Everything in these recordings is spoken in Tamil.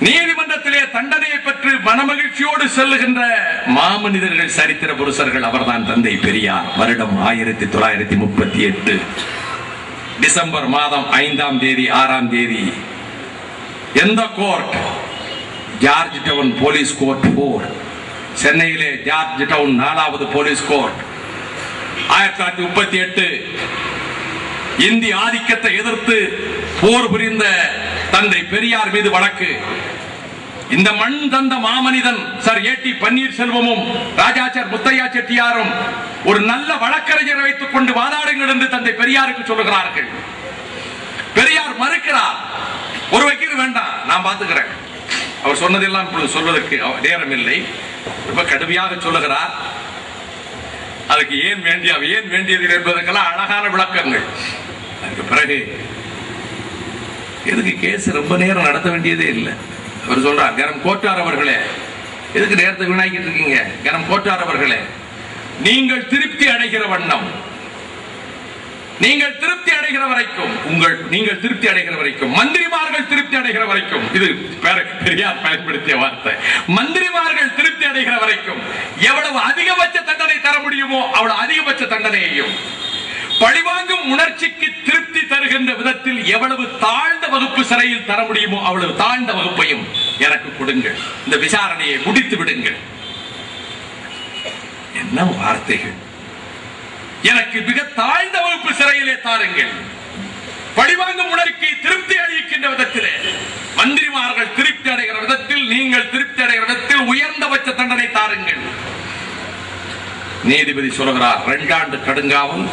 நீதிமன்றத்திலே தண்டனையை பெற்று மனமகிழ்ச்சியோடு செல்லுகின்ற மாமனிதர்கள் சரித்திர புருஷர்கள் அவர்தான் தந்தை பெரியார். வருடம் ஆயிரத்தி தொள்ளாயிரத்தி முப்பத்தி எட்டு. டிசம்பர் மாதம் ஐந்தாம் தேதி ஆறாம் தேதி எந்த court? George Town police court போர். சென்னையிலே ஜார்ஜ் டவுன் நாலாவது போலீஸ் கோர்ட். ஆயிரத்தி தொள்ளாயிரத்தி முப்பத்தி எட்டு. இந்தி ஆதிக்கத்தை எதிர்த்து போர் புரிந்த தந்தை பெரியார் மீது வழக்கு. இந்த மண் தந்த மாமனிதன் சார் ஏடி பன்னீர்செல்வமும் ராஜாச்சார் முத்தையா செட்டியாரும் ஒரு நல்ல வழக்கறிஞரை வைத்துக் கொண்டு வாதாடுங்கள் என்று தந்தை பெரியாருக்கு சொல்லுகிறார்கள். பெரியார் மறுக்கிறார். ஒரு வக்கீல் வேண்டாம் நான் பார்த்துக்கிறேன். அவர் சொன்னதெல்லாம் இப்பொழுது சொல்வதற்கு நேரம் இல்லை ரொம்ப கடுமையாக சொல்லுகிறார். அதுக்கு ஏன் வேண்டிய ஏன் வேண்டியது என்பதற்கெல்லாம் அழகான விளக்கங்கள். அதுக்கு பிறகு எதுக்கு கேஸ் ரொம்ப நேரம் நடத்த வேண்டியதே இல்லை. அவர் சொல்றார் கனம் கோட்டார் அவர்களே. எதுக்கு நேரத்தை வீணாக்கிட்டு இருக்கீங்க? கனம் கோட்டார் அவர்களே. நீங்கள் திருப்தி அடைகிற வண்ணம். நீங்கள் திருப்தி அடைகிற வரைக்கும். உங்கள் நீங்கள் திருப்தி அடைகிற வரைக்கும். மந்திரிமார்கள் திருப்தி அடைகிற வரைக்கும். இது பெரியார் பயன்படுத்திய வார்த்தை. மந்திரிமார்கள் திருப்தி அடைகிற வரைக்கும். எவ்வளவு அதிகபட்ச தண்டனை தர முடியுமோ அவ்வளவு அதிகபட்ச தண்டனையையும். பழிவாங்கும் உணர்ச்சிக்கு திருப்தி தருகின்ற விதத்தில் எவ்வளவு தாழ்ந்த வகுப்பு சிறையில் தர முடியுமோ அவ்வளவு தாழ்ந்த வகுப்பையும் எனக்கு கொடுங்கள். இந்த விசாரணையை முடித்து விடுங்கள். என்ன வார்த்தைகள்? எனக்கு மிக தாழ்ந்த வகுப்பு சிறையிலே தாருங்கள். பழிவாங்கும் உணர்ச்சியை திருப்தி அளிக்கின்ற விதத்திலே. மந்திரிமார்கள் திருப்தி அடைகிற விதத்தில் நீங்கள் திருப்தி அடைகிற விதத்தில் உயர்ந்தபட்ச தண்டனை தாருங்கள். நீதிபதி சொல்கிறார் ரெண்டாண்டு கடுங்காவல்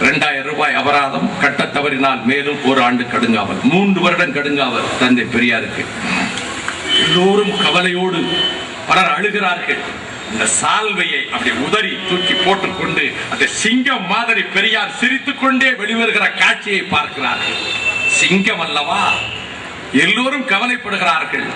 இரண்டாயிரம் ரூபாய் அபராதம் கட்ட தவறினால் மேலும் ஒரு ஆண்டு கடுங்காவல். மூன்று வருடம் கடுங்காவல் தந்தை பெரியாருக்கு. எல்லோரும் கவலையோடு பலர் அழுகிறார்கள். இந்த சால்வையை அப்படி உதறி தூக்கி போட்டுக்கொண்டு அந்த சிங்கம் மாதிரி பெரியார் சிரித்துக் கொண்டே வெளிவருகிற காட்சியை பார்க்கிறார்கள். சிங்கம் அல்லவா? எல்லோரும் கவலைப்படுகிறார்கள்.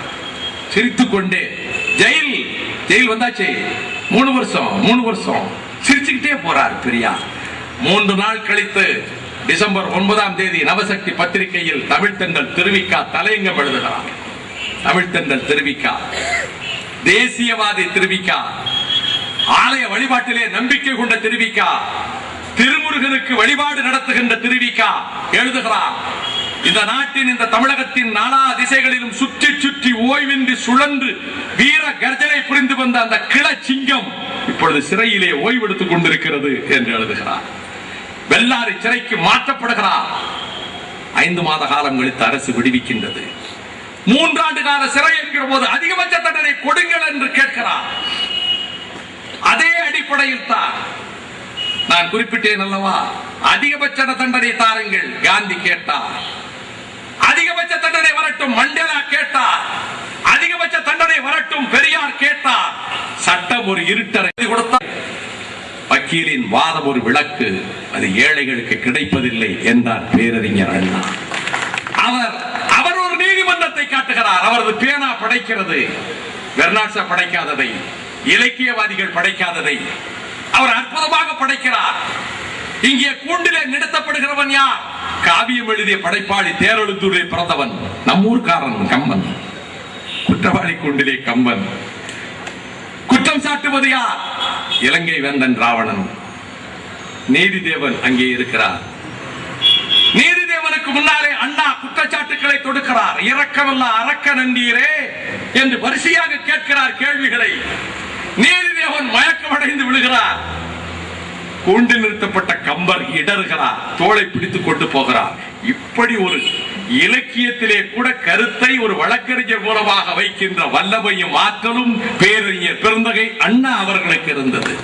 சிரித்துக் கொண்டே ஜெயில் ஜெயில் வந்தாச்சு. மூணு வருஷம் மூணு வருஷம். சிரிச்சுக்கிட்டே போறார் பெரியார். மூன்று நாள் கழித்து டிசம்பர் ஒன்பதாம் தேதி நவசக்தி பத்திரிகையில் தமிழ் திருவிக்கா தலையங்கம் எழுதுகிறார். தமிழ் திருவிக்கா. தேசியவாதி திருவிக்கா. ஆலய வழிபாட்டிலே நம்பிக்கை கொண்ட திருவிக்கா. திருமுருகனுக்கு வழிபாடு நடத்துகின்ற திருவிக்கா எழுதுகிறார். இந்த நாட்டின் இந்த தமிழகத்தின் நாலா திசைகளிலும் சுற்றி சுற்றி ஓய்வின்றி சுழன்று வீர கர்ஜனை புரிந்து வந்த அந்த கிள சிங்கம் இப்பொழுது சிறையிலே ஓய்வெடுத்துக் கொண்டிருக்கிறது என்று எழுதுகிறார். வெள்ளாறு சிறைக்கு மாற்றப்படுகிறார். ஐந்து மாத காலம் கழித்து அரசு விடுவிக்கின்றது. மூன்றாண்டு கால சிறை என்கிற போது அதிகபட்ச தண்டனை கொடுங்கள் என்று கேட்கிறார். அதே அடிப்படையில் தான் நான் குறிப்பிட்டேன் அல்லவா? அதிகபட்ச தண்டனை தாருங்கள் காந்தி கேட்டார். அதிகபட்ச தண்டனை வரட்டும் மண்டேலா கேட்டார். அதிகபட்ச தண்டனை வரட்டும் பெரியார் கேட்டார். சட்டம் ஒரு இருட்டரை கொடுத்தார் வக்கீலின் வாதம் ஒரு விளக்கு. அது ஏழைகளுக்கு கிடைப்பதில்லை என்றார் பேரறிஞர் அண்ணா. அவர் அவர் ஒரு நீதிமன்றத்தை காட்டுகிறார். அவரது பேனா படைக்கிறது. பெர்னாட்சா படைக்காததை இலக்கியவாதிகள் படைக்காததை. அவர் அற்புதமாக படைக்கிறார். இங்கே கூண்டிலே நிறுத்தப்படுகிறவன் யார்? காவியம் எழுதிய படைப்பாளி தேரெழுத்தூரிலே பிறந்தவன். நம்மூர்காரன் கம்பன் குற்றவாளி கூண்டிலே கம்பன் குற்றம் சாட்டுவது யார்? இலங்கை வேந்தன் ராவணன் நீதிதேவன் அங்கே இருக்கிறார். நீதிதேவனுக்கு முன்னாலே அண்ணா குற்றச்சாட்டுகளை தொடுக்கிறார். இரக்கமல்ல அரக்க நன்றீரே என்று வரிசையாக கேட்கிறார் கேள்விகளை. நீதி தேவன் மயக்கமடைந்து விழுகிறார். கூண்டு நிறுத்தப்பட்ட கம்பர் இடறுகிறார். தோளை பிடித்துக் கொண்டு போகிறார். இப்படி ஒரு இலக்கியத்திலே கூட கருத்தை ஒரு வழக்கறிஞர் மூலமாக வைக்கின்ற வல்லமையும் ஆற்றலும் பேரறிஞர் பெருந்தகை அண்ணா அவர்களுக்கு இருந்தது.